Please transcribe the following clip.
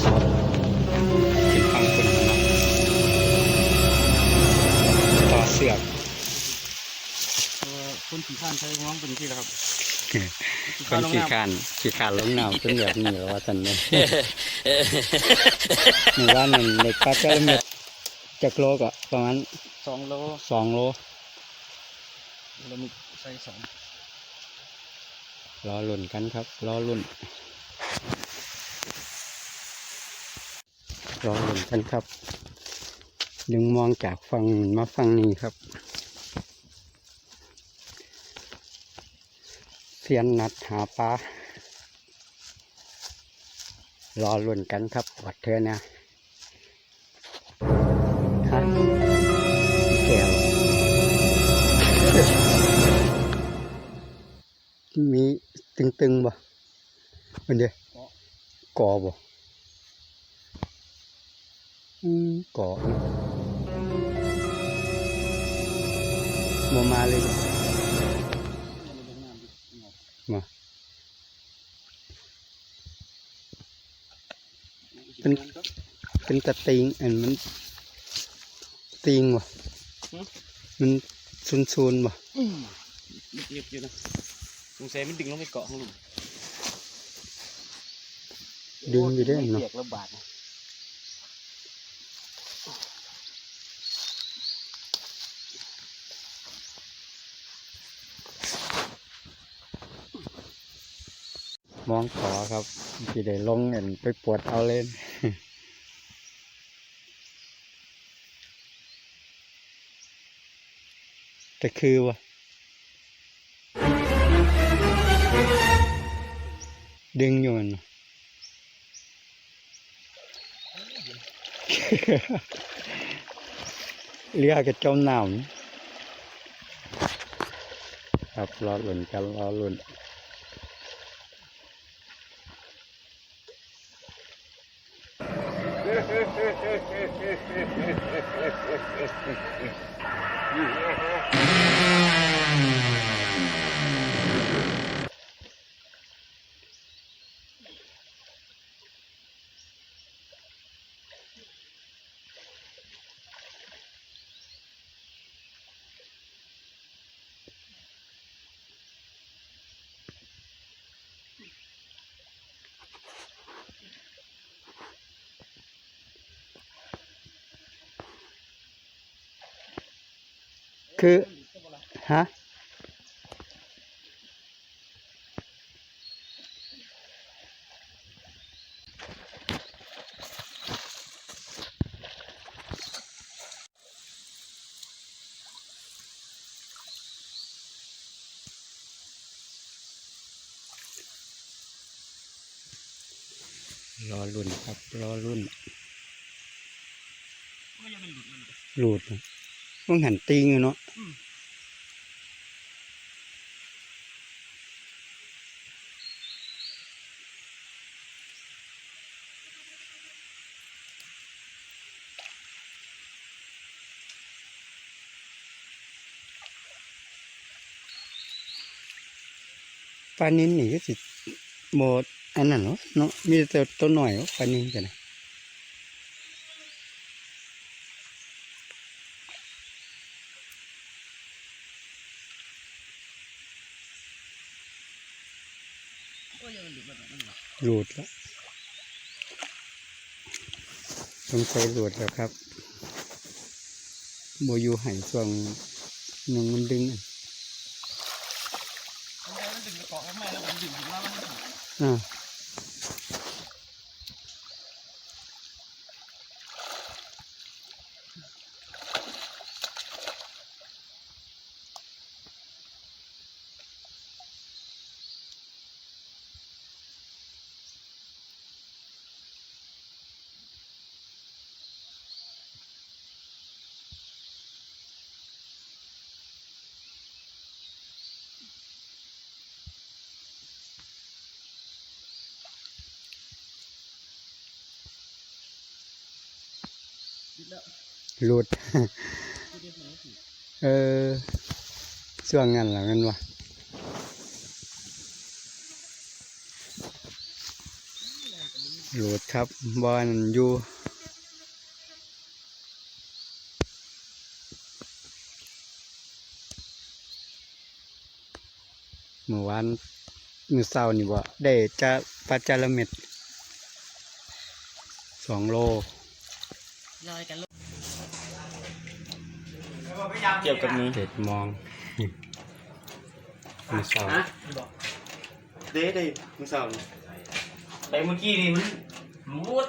เป็นฟังคนนะต่อเสือกเพราะว่าคนขี่ข้านใช้ง้องเป็นที่แล้วครับคนขี้คร้านขี้คร้านลงน้ำเป็นแบบนี้แล้วว่าสันเลยหมู่บ้านนั่นเด็กปัดก็เม็ดจักโลก็ประมาณสองโลสองโลเรามีใส่สองรอลุ่นกันครับ รอลุ่น รอลุ่นกันครับดึงมองจากฝั่งมาฝั่งนี้ครับ เสียนนัดหาปลารอลุ่นกันครับวัดเธอนะฮะแก้วมีตึงๆบ่มันเดียก่อบ่ อืมก่อบ่มาเลยมาเป็นเป็นตะติงอันมันติงบ่มันซุนๆบ่เรียบอยู่นะสงสัยมันดึงลงไปเกาะข้างหลุมดึงอยู่ได้เนาะ เปียกระบาดนะ มองขอครับที่ได้ลงเห็นไปปวดเอาเล่นแต่คือวะดึงอยู่มันเรียกกระจมน้ำครับรอหลุนกันรอหลุน Yeah. คือฮะรอรุ่นครับรอรุ่นก็ยังเป็นหลุดมันหลุดนะ ต้องหันติงอยู่เนาะปลานินนี่ก็สิโมดอันนั้นเนาะเนาะมีแต่ตัวหน่อยปลานินกันนะ ก็ยังเป็น หลุดมันนั่นแหละหลุดแล้วต้องใช้หลุดแล้วครับโบอยูใหายช่วงหนึงมันดึงอะ มันดึงไปเกาะข้างในแล้วผมดึงถึงว่ามันไม่ถึง อ่า หลุด เออช่วงนั้นหละมันวะโหลดครับบอลอยู่เมื่อวานมือเศร้านี่บ่ได้จะปลาจาระเม็ดสองโล ลอยกันลูกเกี่ยวกับมือเจ็ดโมองนี่มือเศร้าฮะเด้ได้มึงสาวไปเมื่อกี้นี่มันรูด